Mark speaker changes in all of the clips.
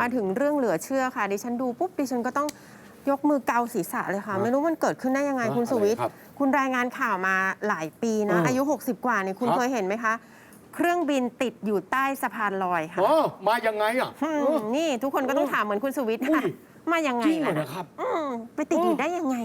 Speaker 1: มาถึงเรื่องเหลือเชื่อค่ะ ดิฉันดูปุ๊บดิฉันก็ต้องยกมือเกาศีรษะเลยค่ะ ไม่รู้มันเกิดขึ้นได้ยังไง
Speaker 2: ฮะ
Speaker 1: คุณสุวิทย์
Speaker 2: อะไรครับ
Speaker 1: คุณรายงานข่าวมาหลายปีนะ
Speaker 2: เอออ
Speaker 1: อายุ 60 กว่าเนี่ยคุณ
Speaker 2: ครับ
Speaker 1: เคยเห็นไหมคะ เครื่องบินติดอยู่ใต้สะพานลอยค่ะ
Speaker 2: อ๋อมายังไงอะ
Speaker 1: อืมนี่ทุกคนก็ต้องถามเหมือนคุณสุวิทย์
Speaker 2: อุ้
Speaker 1: ค่ะ
Speaker 2: ย
Speaker 1: มายังไง
Speaker 2: จริงเหรอ
Speaker 1: ล่ะ
Speaker 2: นะครับ
Speaker 1: อืมไปติดอยู่ได้ยังไง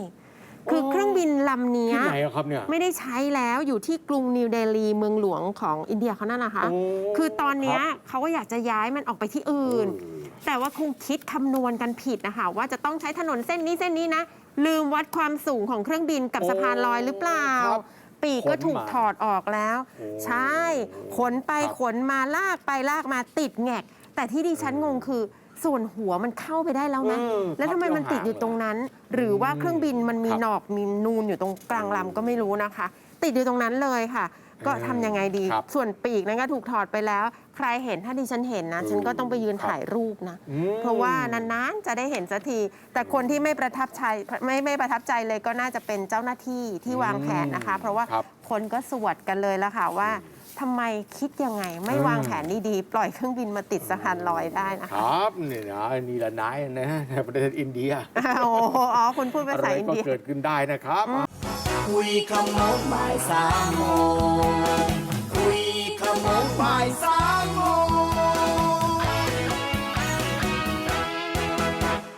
Speaker 1: ลำเนี้ย
Speaker 2: ที่ไหนอะครับเนี่ย
Speaker 1: ไม่ได้ใช้แล้วอยู่ที่กรุงนิวเดลีเมืองหลวงของอินเดียเขานั่นนะคะ
Speaker 2: โอ้
Speaker 1: คือตอนเนี้ย
Speaker 2: ครับ
Speaker 1: เขาก็อยากจะย้ายมันออกไปที่อื่น
Speaker 2: เออ
Speaker 1: แต่ว่าคงคิดคำนวณกันผิดนะคะ ว่าจะต้องใช้ถนนเส้นนี้เส้นนี้นะ ลืมวัดความสูงของเครื่องบินกับ
Speaker 2: โอ้
Speaker 1: สะพานลอยหรือเปล่า
Speaker 2: ครับ
Speaker 1: ปีกก็
Speaker 2: ขนมา
Speaker 1: ถูกถอดออกแล้ว
Speaker 2: โอ้
Speaker 1: ใช่ ขนไป
Speaker 2: ครับ
Speaker 1: ขนมาลากไปลากมาติดแงก แต่ที่ดิฉันงงคือ ส่วนหัวมันเข้าไปได้แล้วนะ
Speaker 2: เออ
Speaker 1: แล้วทำไมมันติดอยู่ตรงนั้น หรือว่าเครื่องบินมันมี
Speaker 2: ครับ
Speaker 1: หนอกมีนูนอยู่ตรงกลางลำก็ไม่รู้นะคะ ติดอยู่ตรงนั้นเลยค่ะ ก็ทำยังไงดี
Speaker 2: ครับ
Speaker 1: ส่วนปีกนั้นก็ถูกถอดไปแล้ว ใครเห็นถ้าดิฉันเห็นนะ ฉันก็ต้องไปยืน
Speaker 2: ครับ
Speaker 1: ถ่ายรูปนะ
Speaker 2: อืม
Speaker 1: เพราะว่านานๆจะได้เห็นสักที แต่คนที่ไม่ประทับใจไม่ไม่ประทับใจเลยก็น่าจะเป็นเจ้าหน้าที่ที่วางแผนนะคะ เพราะว่า
Speaker 2: ครับ
Speaker 1: คนก็สวดกันเลยละค่ะว่า ทำไมคิดยังไง ไม่
Speaker 2: อืม
Speaker 1: วางแผนดีๆ ปล่อยเครื่องบินมาติดสะพานลอยได้นะ
Speaker 2: ค
Speaker 1: คะ
Speaker 2: รับนี่นะนี่ละนายนะในประเทศอินเดีย
Speaker 1: โอ้โหอ๋อคุณพูดภา
Speaker 2: อะไร
Speaker 1: ษาอิน
Speaker 2: ก็
Speaker 1: เดีย
Speaker 2: เกิดขึ้นได้นะครับ
Speaker 3: คุยขโมงบ่ายสามโมงคุยขโมงบ่ายส